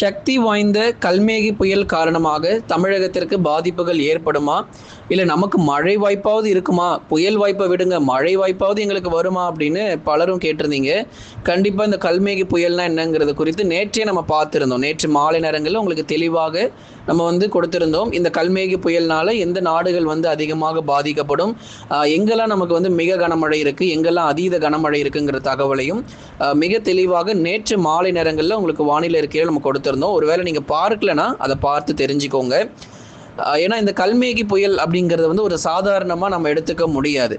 சக்தி வாய்ந்த கல்மேகி புயல் காரணமாக தமிழகத்திற்கு பாதிப்புகள் ஏற்படுமா? இல்லை நமக்கு மழை வாய்ப்பாவது இருக்குமா? புயல் வாய்ப்பை விடுங்க மழை வாய்ப்பாவது எங்களுக்கு வருமா? அப்படின்னு பலரும் கேட்டிருந்தீங்க. கண்டிப்பாக இந்த கல்மேகி புயல்னா என்னங்கிறது குறித்து நேற்றே நம்ம பார்த்துருந்தோம். நேற்று மாலை நேரங்களில் உங்களுக்கு தெளிவாக நம்ம வந்து கொடுத்திருந்தோம். இந்த கல்மேகி புயல்னால எந்த நாடுகள் வந்து அதிகமாக பாதிக்கப்படும்? எங்கெல்லாம் நமக்கு வந்து மிக கனமழை இருக்குது எங்கெல்லாம் அதீத கனமழை இருக்குங்கிற தகவலையும் மிக தெளிவாக நேற்று மாலை நேரங்களில் உங்களுக்கு வானிலை இருக்கையில் நம்ம கொடுத்து கொடுத்துருந்தோம். ஒருவேளை நீங்கள் பார்க்கலனா அதை பார்த்து தெரிஞ்சுக்கோங்க. ஏன்னா இந்த கல்மேகி புயல் அப்படிங்கிறது வந்து ஒரு சாதாரணமாக நம்ம எடுத்துக்க முடியாது.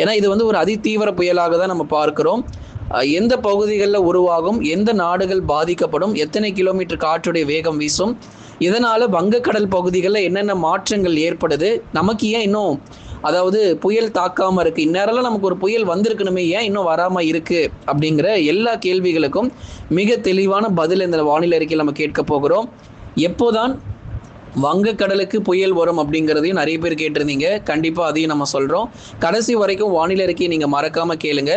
ஏன்னா இது வந்து ஒரு அதிதீவிர புயலாக தான் நம்ம பார்க்கிறோம். எந்த பகுதிகளில் உருவாகும் எந்த நாடுகள் பாதிக்கப்படும் எத்தனை கிலோமீட்டர் காற்றுடைய வேகம் வீசும் இதனால வங்கக்கடல் பகுதிகளில் என்னென்ன மாற்றங்கள் ஏற்படுது நமக்கு ஏன் இன்னும் அதாவது புயல் தாக்காம இருக்கு. இந்நேரம்லாம் நமக்கு ஒரு புயல் வந்திருக்கணுமே ஏன் இன்னும் வராம இருக்கு? அப்படிங்கிற எல்லா கேள்விகளுக்கும் மிக தெளிவான பதில் இந்த வானிலை அறிக்கையில் நம்ம கேட்க போகிறோம். எப்போதான் வங்கக்கடலுக்கு புயல் வரும் அப்படிங்கிறதையும் நிறைய பேர் கேட்டிருந்தீங்க. கண்டிப்பாக அதையும் நம்ம சொல்கிறோம் கடைசி வரைக்கும் வானிலை அறிக்கையை நீங்கள் மறக்காமல் கேளுங்க.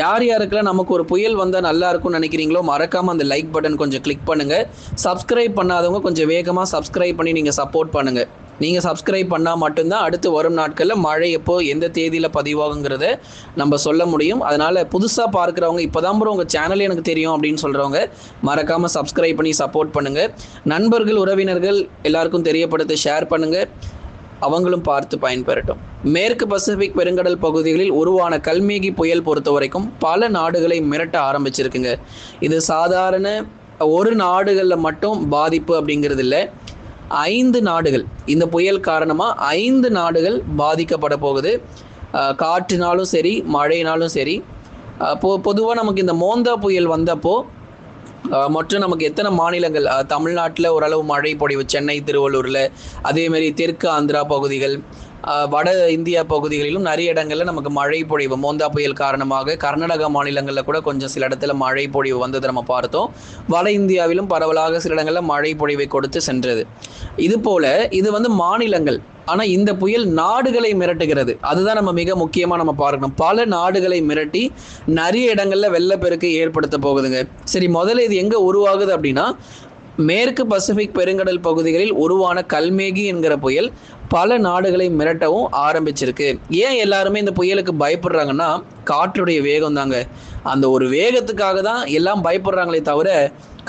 யார் யாருக்கெல்லாம் நமக்கு ஒரு புயல் வந்தால் நல்லா இருக்கும்னு நினைக்கிறீங்களோ மறக்காமல் அந்த லைக் பட்டன் கொஞ்சம் கிளிக் பண்ணுங்கள் சப்ஸ்கிரைப் பண்ணாதவங்க கொஞ்சம் வேகமாக சப்ஸ்கிரைப் பண்ணி நீங்கள் சப்போர்ட் பண்ணுங்கள் நீங்கள் சப்ஸ்கிரைப் பண்ணால் மட்டும்தான் அடுத்து வரும் நாட்களில் மழை எப்போ எந்த தேதியில் பதிவாகுங்கிறத நம்ம சொல்ல முடியும். அதனால் புதுசாக பார்க்குறவங்க இப்போ தான் ப்ரோ உங்கள் சேனல் எனக்கு தெரியும் அப்படின்னு சொல்கிறவங்க மறக்காமல் சப்ஸ்கிரைப் பண்ணி சப்போர்ட் பண்ணுங்கள் நண்பர்கள் உறவினர்கள் எல்லாருக்கும் தெரியப்படுத்த ஷேர் பண்ணுங்கள் அவங்களும் பார்த்து பயன்பெறட்டும். மேற்கு பசிபிக் பெருங்கடல் பகுதிகளில் உருவான கல்மேகி புயல் பொறுத்த வரைக்கும் பல நாடுகளை மிரட்ட ஆரம்பிச்சிருக்குங்க. இது சாதாரண ஒரு நாடுகளில் மட்டும் பாதிப்பு அப்படிங்கிறது இல்லை ஐந்து நாடுகள். இந்த புயல் காரணமாக ஐந்து நாடுகள் பாதிக்கப்பட போகுது. காற்றுனாலும் சரி மழையினாலும் சரி. பொ பொதுவாக நமக்கு இந்த மோந்தா புயல் வந்தப்போ மற்றும் நமக்கு எத்தனை மாநிலங்கள் தமிழ்நாட்டில் ஓரளவு மழை பொழிவு சென்னை திருவள்ளூரில் அதேமாரி தெற்கு ஆந்திரா பகுதிகள் வட இந்தியா பகுதிகளிலும் நிறைய இடங்களில் நமக்கு மழை பொழிவு மோந்தா புயல் காரணமாக கர்நாடகா மாநிலங்களில் கூட கொஞ்சம் சில இடத்துல மழை பொழிவு வந்ததை நம்ம பார்த்தோம். வட இந்தியாவிலும் பரவலாக சில இடங்களில் மழை பொழிவை கொடுத்து சென்றது. இது போல இது வந்து மாநிலங்கள் ஆனால் இந்த புயல் நாடுகளை மிரட்டுகிறது. அதுதான் நம்ம மிக முக்கியமாக நம்ம பார்க்கணும். பல நாடுகளை மிரட்டி நிறைய இடங்களில் வெள்ளப்பெருக்கு ஏற்படுத்த போகுதுங்க. சரி முதல்ல இது எங்கே உருவாகுது அப்படின்னா மேற்கு பசிபிக் பெருங்கடல் பகுதிகளில் உருவான கல்மேகி என்கிற புயல் பல நாடுகளை மிரட்டவும் ஆரம்பிச்சிருக்கு. ஏன் எல்லாருமே இந்த புயலுக்கு பயப்படுறாங்கன்னா காற்றுடைய வேகம் தாங்க. அந்த ஒரு வேகத்துக்காக தான் எல்லாம் பயப்படுறாங்களே தவிர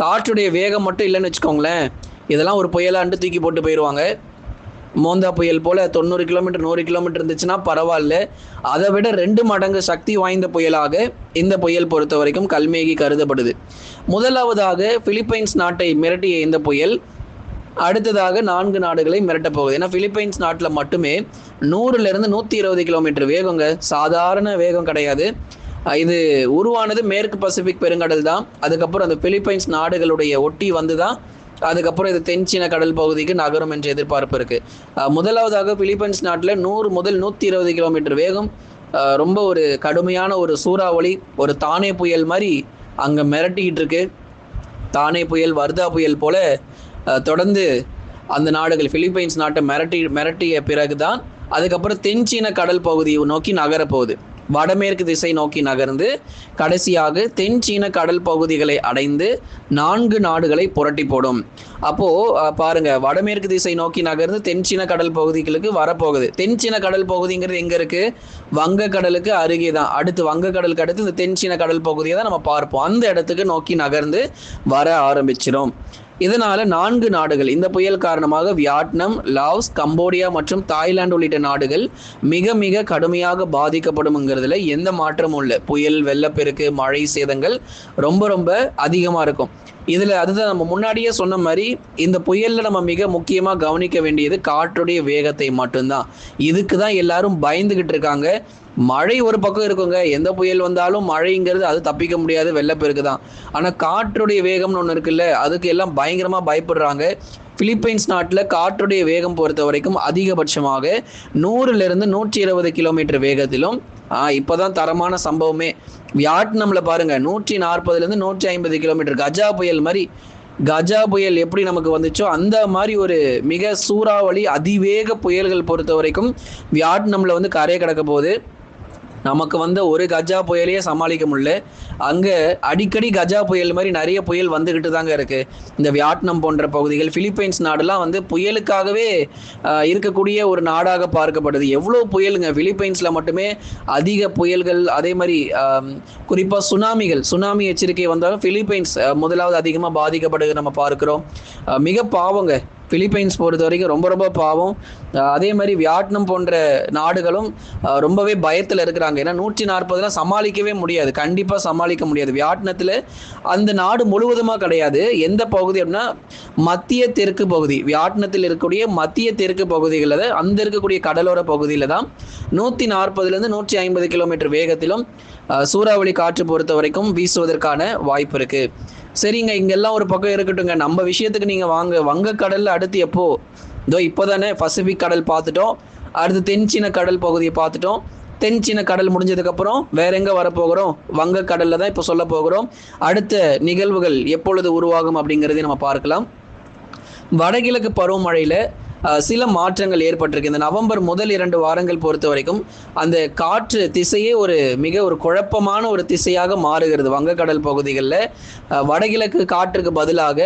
காற்றுடைய வேகம் மட்டும் இல்லைன்னு வச்சுக்கோங்களேன். இதெல்லாம் ஒரு புயலாண்டு தூக்கி போட்டு போயிடுவாங்க மோந்தா புயல் போல தொண்ணூறு கிலோமீட்டர் நூறு கிலோமீட்டர் இருந்துச்சுன்னா பரவாயில்ல. அதை விட ரெண்டு மடங்கு சக்தி வாய்ந்த புயலாக இந்த புயல் பொறுத்த வரைக்கும் கல்மேகி கருதப்படுது. முதலாவதாக பிலிப்பைன்ஸ் நாட்டை மிரட்டிய இந்த புயல் அடுத்ததாக நான்கு நாடுகளை மிரட்டப் போகுது. ஏன்னா பிலிப்பைன்ஸ் நாட்டில் மட்டுமே நூறுல இருந்து நூற்றி இருபது கிலோமீட்டர் வேகங்க. சாதாரண வேகம் கிடையாது. இது உருவானது மேற்கு பசிபிக் பெருங்கடல் தான். அதுக்கப்புறம் அந்த பிலிப்பைன்ஸ் நாடுகளுடைய ஒட்டி வந்து தான் அதுக்கப்புறம் இது தென்சீன கடல் பகுதிக்கு நகரும் என்ற எதிர்பார்ப்பு இருக்கு. முதலாவதாக பிலிப்பைன்ஸ் நாட்டில் நூறு முதல் நூற்றி இருபது கிலோமீட்டர் வேகம் ரொம்ப ஒரு கடுமையான ஒரு சூறாவளி ஒரு தானே புயல் மாதிரி அங்கே மிரட்டிக்கிட்டு இருக்கு. தானே புயல் வர்தா புயல் போல தொடர்ந்து அந்த நாடுகள் பிலிப்பைன்ஸ் நாட்டை மிரட்டி மிரட்டிய பிறகுதான் அதுக்கப்புறம் தென்சீன கடல் பகுதியை நோக்கி நகரப்போகுது. வடமேற்கு திசை நோக்கி நகர்ந்து கடைசியாக தென் சீன கடல் பகுதிகளை அடைந்து நான்கு நாடுகளை புரட்டி போடும். அப்போ பாருங்க வடமேற்கு திசை நோக்கி நகர்ந்து தென் சீன கடல் பகுதிகளுக்கு வரப்போகுது. தென் சீன கடல் பகுதிங்கிறது எங்க இருக்கு? வங்க கடலுக்கு அருகே தான். அடுத்து வங்க கடலுக்கு அடுத்து இந்த தென் சீன கடல் பகுதியை தான் நம்ம பார்ப்போம். அந்த இடத்துக்கு நோக்கி நகர்ந்து வர ஆரம்பிச்சிடும் இதனால நான்கு நாடுகள் இந்த புயல் காரணமாக வியட்நாம் லாவ்ஸ் கம்போடியா மற்றும் தாய்லாந்து உள்ளிட்ட நாடுகள் மிக மிக கடுமையாக பாதிக்கப்படும்ங்கிறதுல எந்த மாற்றமும் இல்லை. புயல் வெள்ளப்பெருக்கு மழை சேதங்கள் ரொம்ப ரொம்ப அதிகமாக இருக்கும். இதில் அதுதான் நம்ம முன்னாடியே சொன்ன மாதிரி இந்த புயலில் நம்ம மிக முக்கியமாக கவனிக்க வேண்டியது காற்றுடைய வேகத்தை மட்டும்தான். இதுக்கு தான் எல்லாரும் பயந்துகிட்டு இருக்காங்க. மழை ஒரு பக்கம் இருக்குங்க. எந்த புயல் வந்தாலும் மழைங்கிறது அது தப்பிக்க முடியாது. வெள்ளப்பெருக்கு தான். ஆனால் காற்றுடைய வேகம்னு ஒன்று இருக்குல்ல அதுக்கு எல்லாம் பயங்கரமாக பயப்படுறாங்க. பிலிப்பைன்ஸ் நாட்டில் காற்றுடைய வேகம் பொறுத்த வரைக்கும் அதிகபட்சமாக நூறுலேருந்து நூற்றி இருபது கிலோமீட்டர் வேகத்திலும் ஆஹ் இப்பதான் தரமான சம்பவமே. வியாட்நம்ல பாருங்க நூற்றி நாற்பதுல இருந்து நூற்றி ஐம்பது கிலோமீட்டர் கஜா புயல் மாதிரி கஜா புயல் எப்படி நமக்கு வந்துச்சோ அந்த மாதிரி ஒரு மிக சூறாவளி அதிவேக புயல்கள் பொறுத்த வரைக்கும் வியாட்நம்ல வந்து கரையை கடக்க போகுது. நமக்கு வந்த ஒரு கஜா புயலையே சமாளிக்க முடியல. அங்கே அடிக்கடி கஜா புயல் மாதிரி நிறைய புயல் வந்துக்கிட்டு தாங்க இருக்கு. இந்த வியட்நாம் போன்ற பகுதிகள் பிலிப்பைன்ஸ் நாடுலாம் வந்து புயலுக்காகவே இருக்கக்கூடிய ஒரு நாடாக பார்க்கப்படுது. எவ்வளோ புயலுங்க. பிலிப்பைன்ஸில் மட்டுமே அதிக புயல்கள் அதே மாதிரி குறிப்பாக சுனாமிகள் சுனாமி எச்சரிக்கை வந்தாலும் பிலிப்பைன்ஸ் முதலாவது அதிகமாக பாதிக்கப்படுது நம்ம பார்க்கிறோம். மிக பாவங்க. பிலிப்பைன்ஸ் பொறுத்த வரைக்கும் ரொம்ப ரொம்ப பாவம். அதே மாதிரி வியட்நாம் போன்ற நாடுகளும் ரொம்பவே பயத்தில் இருக்கிறாங்க. ஏன்னா நூற்றி நாற்பதுலாம் சமாளிக்கவே முடியாது. கண்டிப்பாக சமாளிக்க முடியாது. வியட்நாத்தில் அந்த நாடு முழுவதுமாக கிடையாது. எந்த பகுதி அப்படின்னா மத்திய தெற்கு பகுதி. வியட்நாத்தில் இருக்கக்கூடிய மத்திய தெற்கு பகுதிகளில் அந்த இருக்கக்கூடிய கடலோர பகுதியில் தான் நூற்றி நாற்பதுலேருந்து நூற்றி ஐம்பது கிலோமீட்டர் வேகத்திலும் சூறாவளி காற்று பொறுத்த வரைக்கும் வீசுவதற்கான வாய்ப்பு இருக்குது சரிங்க இங்கெல்லாம் ஒரு பக்கம் இருக்கட்டுங்க நம்ம விஷயத்துக்கு நீங்கள் வாங்க. வங்கக்கடலில் அடுத்து எப்போ? இதோ இப்போதானே பசிபிக் கடல் பார்த்துட்டோம். அடுத்து தென்சீன கடல் பகுதியை பார்த்துட்டோம். தென்சீன கடல் முடிஞ்சதுக்கப்புறம் வேற எங்கே வரப்போகிறோம்? வங்கக்கடலில் தான் இப்போ சொல்ல போகிறோம். அடுத்த நிகழ்வுகள் எப்பொழுது உருவாகும் அப்படிங்கிறதையும் நம்ம பார்க்கலாம். வடகிழக்கு பருவமழையில் சில மாற்றங்கள் ஏற்பட்டிருக்கு. இந்த நவம்பர் முதல் இரண்டு வாரங்கள் பொறுத்த வரைக்கும் அந்த காற்று திசையே ஒரு மிக ஒரு குழப்பமான ஒரு திசையாக மாறுகிறது. வங்கக்கடல் பகுதிகளில் வடகிழக்கு காற்றுக்கு பதிலாக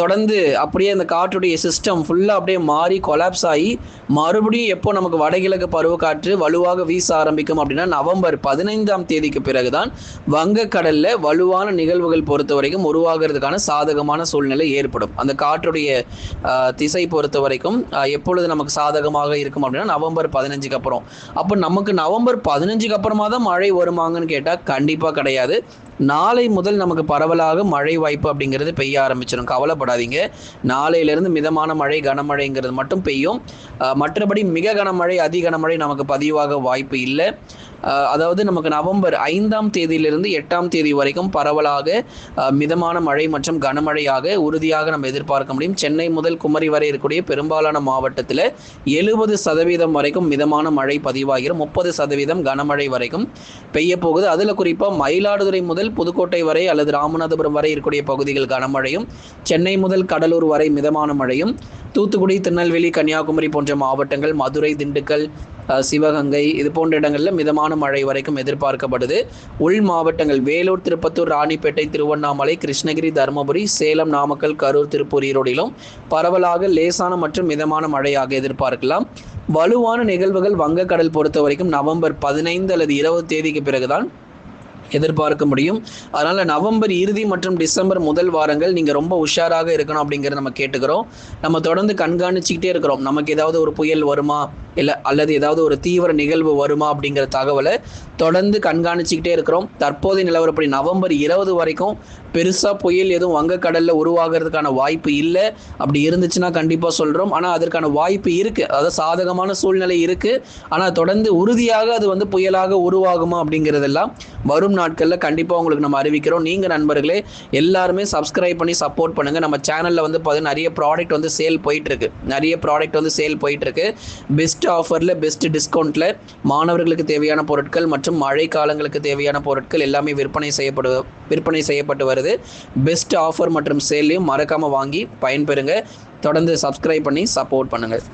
தொடர்ந்து அப்படியே அந்த காற்றுடைய சிஸ்டம் ஃபுல்லாக அப்படியே மாறி கொலாப்ஸ் ஆகி மறுபடியும் எப்போ நமக்கு வடகிழக்கு பருவக்காற்று வலுவாக வீச ஆரம்பிக்கும் அப்படின்னா நவம்பர் பதினைந்தாம் தேதிக்கு பிறகுதான் வங்கக்கடலில் வலுவான நிகழ்வுகள் பொறுத்த வரைக்கும் உருவாகிறதுக்கான சாதகமான சூழ்நிலை ஏற்படும். அந்த காற்றுடைய திசை பொறுத்த வரைக்கும் எப்பொழுது நமக்கு சாதகமாக இருக்கும் அப்படின்னா நவம்பர் பதினஞ்சுக்கு அப்புறம். அப்போ நமக்கு நவம்பர் பதினஞ்சுக்கு அப்புறமா தான் மழை வருமாங்கன்னு கேட்டால் கண்டிப்பாக கிடையாது. நாளை முதல் நமக்கு பரவலாக மழை வாய்ப்பு அப்படிங்கிறது பெய்ய ஆரம்பிச்சிடும் கவலைப்படாதீங்க. நாளையிலிருந்து மிதமான மழை கனமழைங்கிறது மட்டும் பெய்யும். மற்றபடி மிக கனமழை அதி கனமழை நமக்கு பதிவாக வாய்ப்பு இல்லை. அதாவது நமக்கு நவம்பர் ஐந்தாம் தேதியிலிருந்து எட்டாம் தேதி வரைக்கும் பரவலாக மிதமான மழை மற்றும் கனமழையாக உறுதியாக நம்ம எதிர்பார்க்க முடியும். சென்னை முதல் குமரி வரை இருக்கக்கூடிய பெரும்பாலான மாவட்டத்தில் எழுபது சதவீதம் வரைக்கும் மிதமான மழை பதிவாகிடும் முப்பது சதவீதம் கனமழை வரைக்கும் பெய்ய போகுது. அதில் குறிப்பாக மயிலாடுதுறை முதல் புதுக்கோட்டை வரை அல்லது ராமநாதபுரம் வரை இருக்கக்கூடிய பகுதிகள் கனமழையும் சென்னை முதல் கடலூர் வரை மிதமான மழையும் தூத்துக்குடி திருநெல்வேலி கன்னியாகுமரி போன்ற மாவட்டங்கள் மதுரை திண்டுக்கல் சிவகங்கை இது போன்ற இடங்களில் மிதமான மழை வரைக்கும் எதிர்பார்க்கப்படுது. உள் மாவட்டங்கள் வேலூர் திருப்பத்தூர் ராணிப்பேட்டை திருவண்ணாமலை கிருஷ்ணகிரி தருமபுரி சேலம் நாமக்கல் கரூர் திருப்பூர் ஈரோடிலும் பரவலாக லேசான மற்றும் மிதமான மழையாக எதிர்பார்க்கலாம். வலுவான நிகழ்வுகள் வங்கக்கடல் பொறுத்த வரைக்கும் நவம்பர் பதினைந்து அல்லது இருபது தேதிக்கு பிறகுதான் எதிர்பார்க்க முடியும். அதனால நவம்பர் இறுதி மற்றும் டிசம்பர் முதல் வாரங்கள் நீங்க ரொம்ப உஷாராக இருக்கணும் அப்படிங்கிறத நம்ம கேட்டுக்கிறோம். நம்ம தொடர்ந்து கண்காணிச்சுக்கிட்டே இருக்கிறோம். நமக்கு ஏதாவது ஒரு புயல் வருமா? இல்லை அல்லது ஏதாவது ஒரு தீவிர நிகழ்வு வருமா? அப்படிங்கிற தகவலை தொடர்ந்து கண்காணிச்சுக்கிட்டே இருக்கிறோம். தற்போதைய நிலவரப்படி நவம்பர் இருபது வரைக்கும் பெருசா புயல் எதுவும் வங்கக்கடல்ல உருவாகிறதுக்கான வாய்ப்பு இல்லை. அப்படி இருந்துச்சுன்னா கண்டிப்பா சொல்றோம். ஆனா அதற்கான வாய்ப்பு இருக்கு. அதாவது சாதகமான சூழ்நிலை இருக்கு. ஆனா தொடர்ந்து உறுதியாக அது வந்து புயலாக உருவாகுமா அப்படிங்கிறதெல்லாம் வரும் நாட்களில் கண்டிப்பாக உங்களுக்கு நம்ம அறிவிக்கிறோம். நீங்கள் நண்பர்களே எல்லாருமே சப்ஸ்கிரைப் பண்ணி சப்போர்ட் பண்ணுங்கள் நம்ம சேனலில் வந்து பார்த்தீங்கன்னா நிறைய ப்ராடக்ட் வந்து சேல் போயிட்டுருக்கு. நிறைய ப்ராடக்ட் வந்து சேல் போயிட்டுருக்கு. பெஸ்ட் ஆஃபரில் பெஸ்ட் டிஸ்கவுண்ட்டில் மாணவர்களுக்கு தேவையான பொருட்கள் மற்றும் மழை காலங்களுக்கு தேவையான பொருட்கள் எல்லாமே விற்பனை செய்யப்படு விற்பனை செய்யப்பட்டு வருது. பெஸ்ட் ஆஃபர் மற்றும் சேல்லையும் மறக்காமல் வாங்கி பயன்பெறுங்க. தொடர்ந்து சப்ஸ்கிரைப் பண்ணி சப்போர்ட் பண்ணுங்கள்